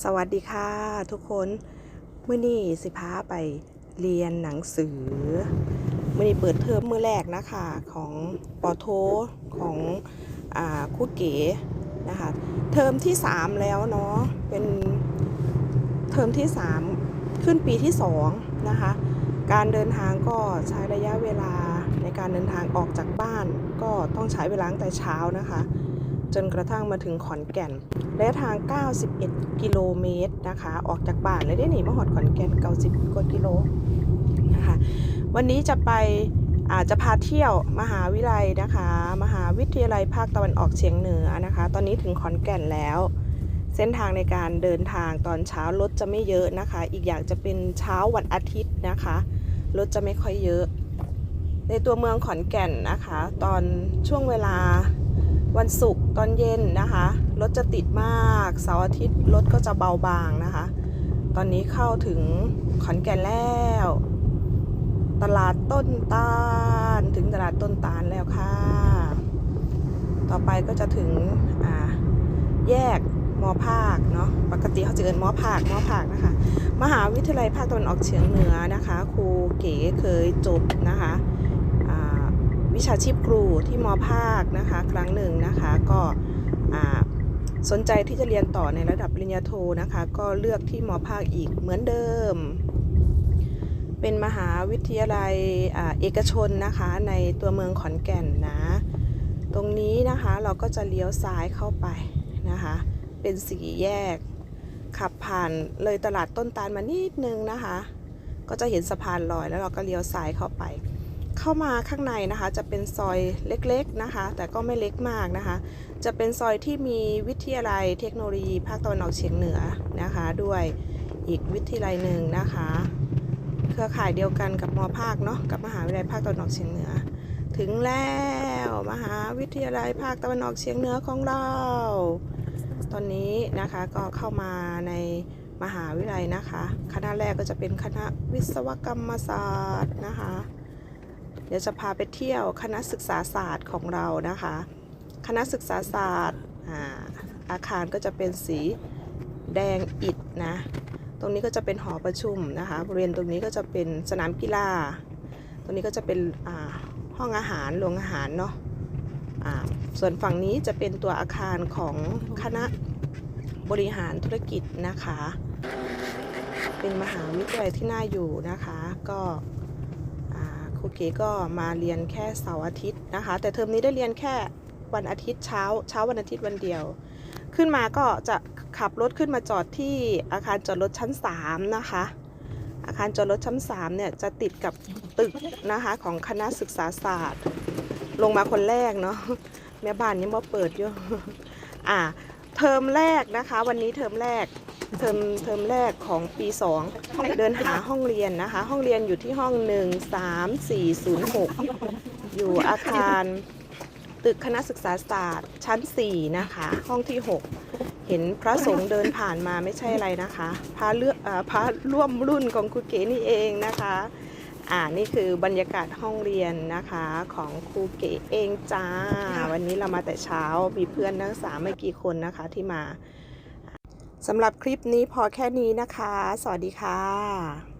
สวัสดีค่ะทุกคนเมื่อนี้สิพาไปเรียนหนังสือเมื่อนี้เปิดเทอมมือแรกนะคะของปอโทของอครูเก๋นะคะเทอมที่ 3 แล้วเนาะเป็นเทอมที่ 3 ขึ้นปีที่ 2 นะคะ การเดินทางก็ใช้ระยะเวลาในการเดินทางออกจากบ้าน ก็ต้องใช้เวลาตั้งแต่เช้านะคะ จนกระทั่งมาถึงขอนแก่นระยะทาง 91 กิโลเมตรนะคะ ออกจากบ้านเลยได้หนีมาหอดขอนแก่น90กว่ากิโลนะคะวันนี้จะไปอาจจะพาเที่ยวมหาวิทยาลัยนะคะ มหาวิทยาลัยภาคตะวันออกเฉียงเหนือนะคะ ตอนนี้ถึงขอนแก่นแล้ว เส้นทางในการเดินทางตอนเช้ารถจะไม่เยอะนะคะ อีกอย่างจะเป็นเช้าวันอาทิตย์นะคะรถจะไม่ค่อยเยอะ ในตัวเมืองขอนแก่นนะคะ ตอนช่วงเวลา วันศุกร์ตอนเย็นนะคะรถจะติดมากเสาร์อาทิตย์รถก็จะเบาบางนะคะ ตอนนี้เข้าถึงขอนแก่นแล้ว ตลาดต้นตาล ถึงตลาดต้นตาลแล้วค่ะ ต่อไปก็จะถึงแยกมอภาคเนาะปกติเขาจะเอินมอภาคมอภาคนะคะ มหาวิทยาลัยภาคตะวันออกเฉียงเหนือนะคะ ครูเก๋เคยจบนะคะ วิชาชีพครูที่มภาคนะคะ ครั้งหนึ่งนะคะก็สนใจที่จะเรียนต่อในระดับปริญญาโทนะคะ ก็เลือกที่มภาคอีกเหมือนเดิม เป็นมหาวิทยาลัยอเอกชนนะคะในตัวเมืองขอนแก่นนะ ตรงนี้นะคะเราก็จะเลี้ยวซ้ายเข้าไปนะคะ เป็นสี่แยก ขับผ่านเลยตลาดต้นตาลมานิดนึงนะคะ ก็จะเห็นสะพานลอยแล้วเราก็เลี้ยวซ้ายเข้าไป เข้ามาข้างในนะคะ จะเป็นซอยเล็กๆนะคะ แต่ก็ไม่เล็กมากนะคะ จะเป็นซอยที่มีวิทยาลัยเทคโนโลยีภาคตะวันออกเฉียงเหนือนะคะ ด้วยอีกวิทยาลัยหนึ่งนะคะ เครือข่ายเดียวกันกับมภาคเนาะกับมหาวิทยาลัยภาคตะวันออกเฉียงเหนือ ถึงแล้วมหาวิทยาลัยภาคตะวันออกเฉียงเหนือของเรา ตอนนี้นะคะก็เข้ามาในมหาวิทยาลัยนะคะ คณะแรกก็จะเป็นคณะวิศวกรรมศาสตร์นะคะ เดี๋ยวจะพาไปเที่ยวคณะศึกษาศาสตร์ของเรานะคะ คณะศึกษาศาสตร์อาอาคารก็จะเป็นสีแดงอิฐนะ ตรงนี้ก็จะเป็นหอประชุมนะคะ บริเวณตรงนี้ก็จะเป็นสนามกีฬา ตรงนี้ก็จะเป็นห้องอาหารโรงอาหารเนาะอ่าส่วนฝั่งนี้จะเป็นตัวอาคารของคณะบริหารธุรกิจนะคะ เป็นมหาวิทยาลัยที่น่าอยู่นะคะ ก็ ครูเก๋ก็มาเรียนแค่เสาร์อาทิตย์นะคะ แต่เทอมนี้ได้เรียนแค่วันอาทิตย์เช้าเช้าวันอาทิตย์วันเดียว ขึ้นมาก็จะขับรถขึ้นมาจอดที่อาคารจอดรถชั้น 3 นะคะ อาคารจอดรถชั้น3เนี่ยจะติดกับตึกนะคะของคณะศึกษาศาสตร์ ลงมาคนแรกเนาะแม่บ้านยังมาเปิดอยู่อ่าเทอมแรกนะคะ วันนี้เทอมแรก เทอมเทอมแรกของปี 2 เดินหาห้องเรียนนะคะ ห้องเรียนอยู่ที่ห้อง 1 3 4 0 6 อยู่อาคารตึกคณะศึกษาศาสตร์ชั้น 4 นะคะ ห้องที่ 6 เห็นพระสงฆ์เดินผ่านมาไม่ใช่อะไรนะคะ พระเลือกพระร่วมรุ่นของครูเก๋นี่เองนะคะ อ่านี่คือบรรยากาศห้องเรียนนะคะของครูเก๋เองจ้า วันนี้เรามาแต่เช้ามีเพื่อนนักศึกษาไม่กี่คนนะคะที่มา สำหรับคลิปนี้พอแค่นี้นะคะ สวัสดีค่ะ